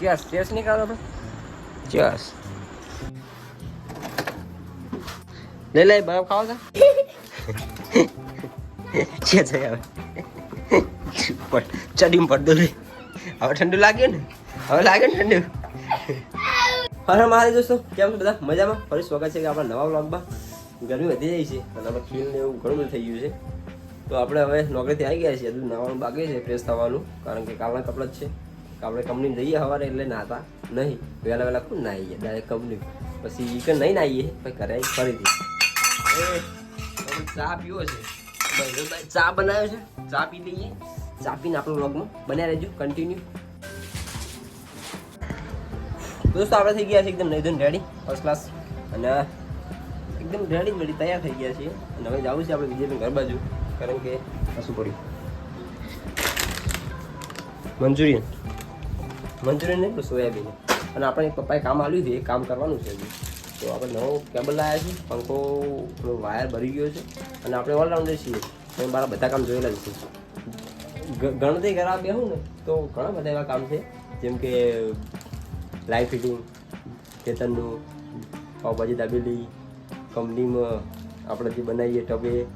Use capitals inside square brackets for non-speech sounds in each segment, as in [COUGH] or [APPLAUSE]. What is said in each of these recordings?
Chess chess નહીં કરો આપણે ચેસ લે લે બરફ ખાવ છે છે હવે ચડીમ પડદો રે હવે ઠંડુ લાગ્યું ને? હવે લાગે ને ઠંડુ? હા મારે દોસ્તો. કેમ છો બધા? મજામાં? ફરી સ્વાગત છે કે આપણા નવા બ્લોગમાં ગરમી વધી જાય છે, અને આપણે ખીલ ને એવું ઘણું બધું થઈ ગયું છે. તો આપણે હવે નોકરીથી આવી ગયા છીએ. હજુ નવાનું બાકી છે, ફ્રેશ થવાનું, કારણ કે કાલના કપડાં જ છે. આપણે કંપની જઈએ સવારે એટલે નાતા નહીં. વહેલા વહેલા ખૂબ નાહીએ ડાયરેક્ટ કંપની પછી ઈ કે નહીં નાહીએ. પછી ઘરે ફરીથી. ચા પીવો છે? ચા બનાવ્યો છે? ચા પી લઈએ. ચા પીને આપણો વ્લોગમાં બન્યા રહેજો. કન્ટિન્યુ દોસ્તો આપણે થઈ ગયા છે એકદમ નહીં રેડી. ફર્સ્ટ ક્લાસ અને એકદમ રેડી રેડી તૈયાર થઈ ગયા છીએ. અને હવે જવું છે આપણે વિજયભાઈ ઘર બાજુ. કારણ કે શું પડ્યું મંચુરિયન. મંચુરિયન નહીં, પણ સોયાબીન. અને આપણે એક પપ્પાએ કામ આવ્યું છે, એ કામ કરવાનું છે હજી. તો આપણે નવો કેબલ લાવ્યા છીએ પંખો પેલો વાયર ભરી ગયો છે, અને આપણે ઓલરાઉન્ડર છીએ. તો મારા બધા કામ જોયેલા જ છે. ગણતરી કરવા બેહું ને, તો ઘણા બધા એવા કામ છે, જેમ કે લાઇટ ફિટિંગ ખેતરનું પાવભાજી દાબેલી, કંપનીમાં આપણે જે બનાવીએ ટબે,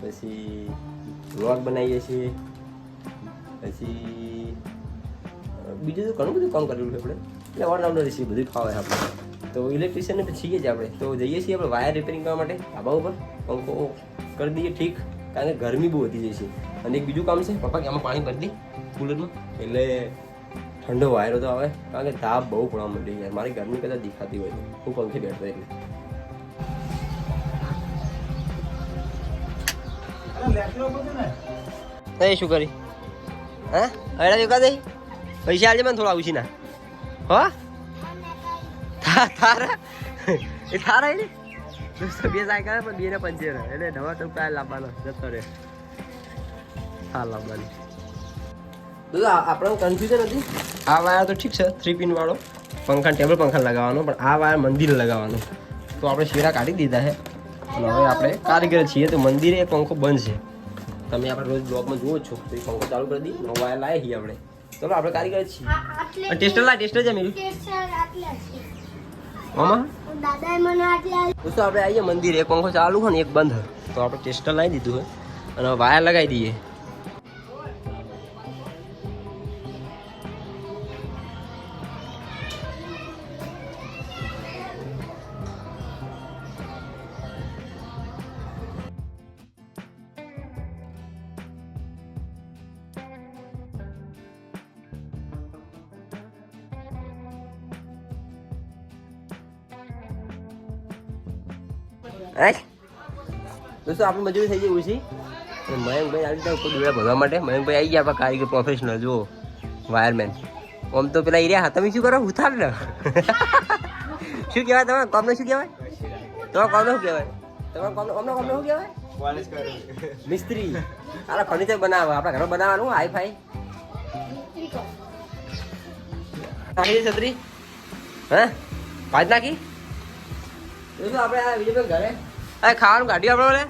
પછી વ્લોગ બનાવીએ છીએ, પછી બીજું તો ઘણું બધું કામ કરેલું છે આપણે. એટલે ઓલરાઉન્ડર છીએ બધું ફાવે આપણે તો ઇલેક્ટ્રિશિયન તો છીએ જ આપણે. તો જઈએ છીએ આપણે વાયર રિપેરિંગ કરવા માટે ધાબા ઉપર. પંખો કરી દઈએ ઠીક કારણ કે ગરમી બહુ વધી જાય છે. અને એક બીજું કામ છે પપ્પા કે આમાં પાણી ભરી દે કુલરમાં એટલે ઠંડો વાયરો તો આવે કારણ કે તાપ બહુ પડવા માંડી જાય મારી ગરમી કદાચ દેખાતી હોય હું પંખે બેઠો એટલે. એ શું કરી? હે? અડા દેખા દે પૈસા આલજે મને થોડા ઉછી ના હો? થા થારા? એ થારા એ દોસ્તો બે સાયકલ પણ બે ને પંચેર એટલે નવા તો કાલ લાવવાનો જતો રે હા લાવવાની. દોસ્તો આપણે કન્ફ્યુઝન હતી. આ વાયર તો ઠીક છે થ્રી પિન વાળો. પંખા ટેબલ પંખા લગાવવાનો પણ આ વાયર મંદિર લગાવવાનો. તો આપણે શેરા કાઢી દીધા છે અને હવે આપણે કારીગર છીએ તો મંદિરે પંખો બંધ છે. તમે આપણે રોજ બ્લોગમાં જુઓ છો તો એ પંખો ચાલુ કરી દઈએ વાયર લાવીએ છીએ આપણે. ચલો આપણે કારીગર છીએ. ટેસ્ટ ટેસ્ટર લાય ટેસ્ટર છે મેરું મામા દાદાએ મને આટલા દોસ્તો આપણે આવીએ મંદિર એક પંખો ચાલુ હોય ને એક બંધ. તો આપણે ટેસ્ટર લાવી દીધું હોય. અને વાયર લગાવી દઈએ. દોસ્તો આપણે મજૂરી થઈ ગઈ ઓછી અને મયંકભાઈ આવી ગયા ઉપર દોડા ભરવા માટે. મયંકભાઈ આવી ગયા આપણા કારીગર પ્રોફેશનલ જુઓ. વાયરમેન આમ તો પેલા એરિયા તમે શું કરો? ઉથાર ને [LAUGHS] શું કહેવાય તમારે? કોમને શું કહેવાય? તમારા કોમને શું કહેવાય? તમારા કોમને કોમને કોમને શું કહેવાય? મિસ્ત્રી. આલા ફર્નિચર બનાવો. આપણા ઘરમાં બનાવવાનું હાઈ ફાઈ છત્રી. હે? પાંચ નાખી? દોસ્તો આપણે આ વિજયભાઈ ઘરે? આ ખાવાનું કાઢી આપણે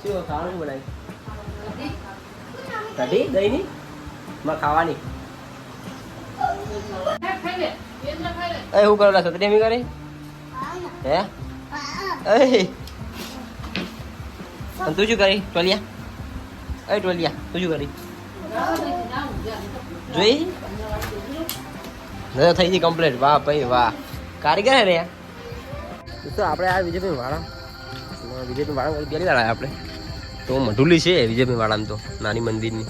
શું ખાવાનું બનાવી બનાવ્યું કઢી? દહીં ની? માં ખાવાની. એ હું કરું સતરી એમી કરી? હે? એ. અને તું શું કરી ટોલિયા? એ ટોલિયા તું શું કરી? જોઈ? નજર થઈ ગઈ કમ્પ્લીટ વાહ ભાઈ, વાહ. કારીગર હે રે તો આપણે આ વિજયભાઈ વાળા. વિજયભાઈ વાળા વાર આવ્યા આપણે. તો મઢુલી છે વિજયભાઈ વાળામાં તો, નાની મંદિરની.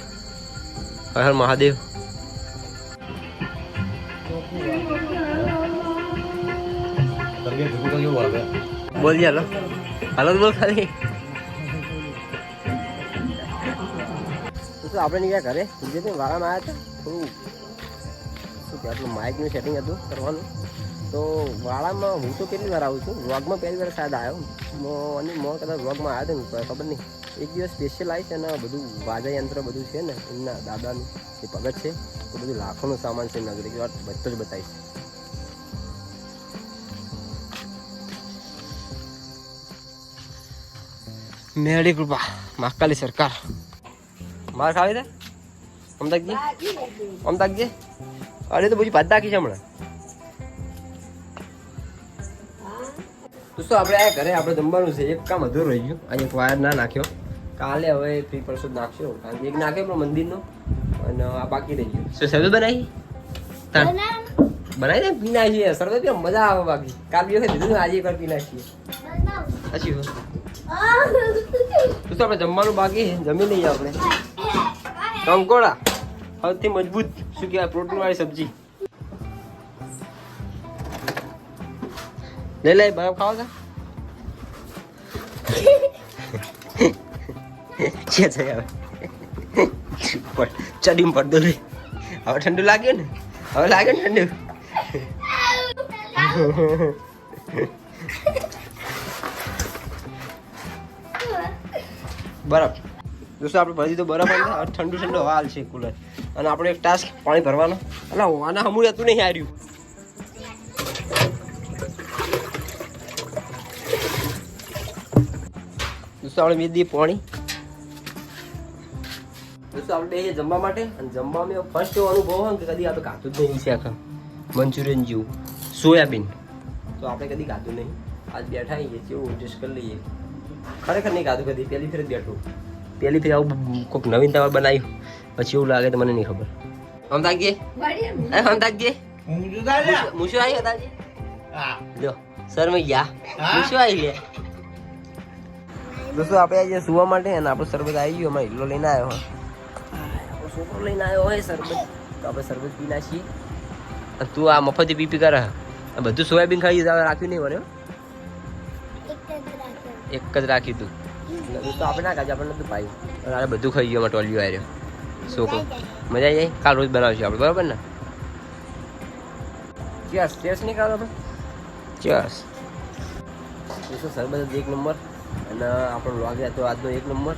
હર હર મહાદેવ. બોલ હાલો. હાલો બોલ ખાલી. આપણે નીકળ્યા ઘરે. વિજયભાઈ વાળામાં આવ્યા હતા. થોડું શું કે આપણું માઇકનું સેટિંગ હતું કરવાનું. તો વાળામાં હું તો કેટલી વાર આવું છું? વ્લોગમાં પહેલી વાર શાયદ આવ્યો મો અને મો કદાચ વ્લોગમાં આવ્યો હતો ખબર નહીં. એક દિવસ સ્પેશિયલ આવીશ અને બધું વાજા યંત્ર બધું છે ને એમના દાદાનું જે પગત છે એ બધું લાખોનો સામાન છે નગરી વાત બધો જ બતાવીશ મેળી કૃપા મહાકાલી સરકાર. માર ખાવી દે? અમદાજી અમદાજી અરે તો પછી ભાત નાખી છે હમણાં. દોસ્તો આપણે આ ઘરે આપણે જમવાનું છે. એક કામ અધૂર રહી ગયું. આજે એક વાયર ના નાખ્યો. કાલે હવે ફ્રી પરસો નાખશો કારણ કે એક નાખ્યો પણ મંદિરનો. અને આ બાકી રહી ગયું. શું સર્વે બનાવી? બનાવી દે પી નાખીએ. સર્વે પી મજા આવે બાકી. કાલ દિવસે દીધું ને આજે એક વાર પી નાખીએ. પછી તું તો આપણે જમવાનું બાકી છે. જમી લઈએ આપણે. કંકોડા. સૌથી મજબૂત. શું કહેવાય પ્રોટીન વાળી સબ્જી? લઈ લે, બરફ ખાવા છે છે, હવે. ચડીમ પડદો રે હવે ઠંડુ લાગ્યું ને? હવે લાગે ને ઠંડુ? બરફ. દોસ્તો આપણે ભરી તો બરફ ઠંડુ ઠંડુ હાલ છે કુલર અને આપણે એક ટાસ્ક પાણી ભરવાનો. એટલે આના હમું હતું નહીં હાર્યું દોસ્તો, આપણે મેં દી પાણી. દોસ્તો, આપણે જમવા માટે, અને જમવામાં ફર્સ્ટ એવો અનુભવ હોય કે કદી આપણે ખાતું જ નહીં છે આખા જેવું. સોયાબીન. તો આપણે કદી ખાધું નહીં. આજ બેઠા આવીએ કેવું કરી લઈએ. ખરેખર નહીં કાધું કદી, પહેલી ફેર જ બેઠું. પહેલી ફેર આવું કોઈક દવા બનાવ્યું. પછી એવું લાગે તો મને નહીં ખબર. આમ તાકીએ મુશું આવી લ્યો સર મેં ગયા. મુશું આવી લે દોસ્તો આપણે આજે સુવા માટે અને આપણો શરબત આવી ગયો. અમારે હિલ્લો લઈને આવ્યો. હોય છોકરો લઈને આવ્યો હોય શરબત. તો આપણે શરબત પી નાખીએ. તું આ મફતી પીપી પી કરે. બધું સોયાબીન ખાઈ રાખ્યું નહીં મને એક જ રાખ્યું. તું. તો આપણે ના ખાજે આપણને પાયું અને બધું ખાઈ ગયો અમારે ટોલિયો આવ્યો છોકરો મજા આવી જાય? કાલ રોજ બનાવશું આપણે બરાબર ને? ચેસ ચેસ નહીં ખાવા આપણે ચેસ સરબત શરબત એક નંબર? અને આપણો લાગે તો આજનો એક નંબર.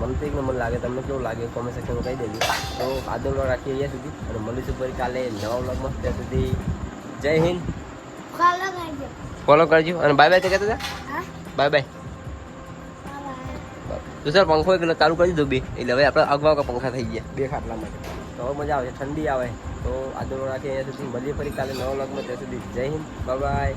મને તો એક નંબર લાગે તમને કેવું લાગે? કોમેન્ટ સેક્શનમાં કહી દેજો. તો આજનો વ્લોગ રાખીએ અહીંયા સુધી અને મળીશું ફરી કાલે નવા વ્લોગમાં ત્યાં સુધી જય હિન્દ. ફોલો કરજો. અને બાય બાય તો કહેતા હતા? બાય બાય તો સર, પંખો એટલે ચાલુ કરી દીધું બે? એટલે હવે આપણે અગવા પંખા થઈ ગયા. બે ખાટલા માટે. તો હવે મજા આવે ઠંડી આવે. તો આ વ્લોગ રાખીએ અહીંયા સુધી. મળીએ ફરી કાલે નવા વ્લોગમાં. ત્યાં સુધી જય હિન્દ બાય.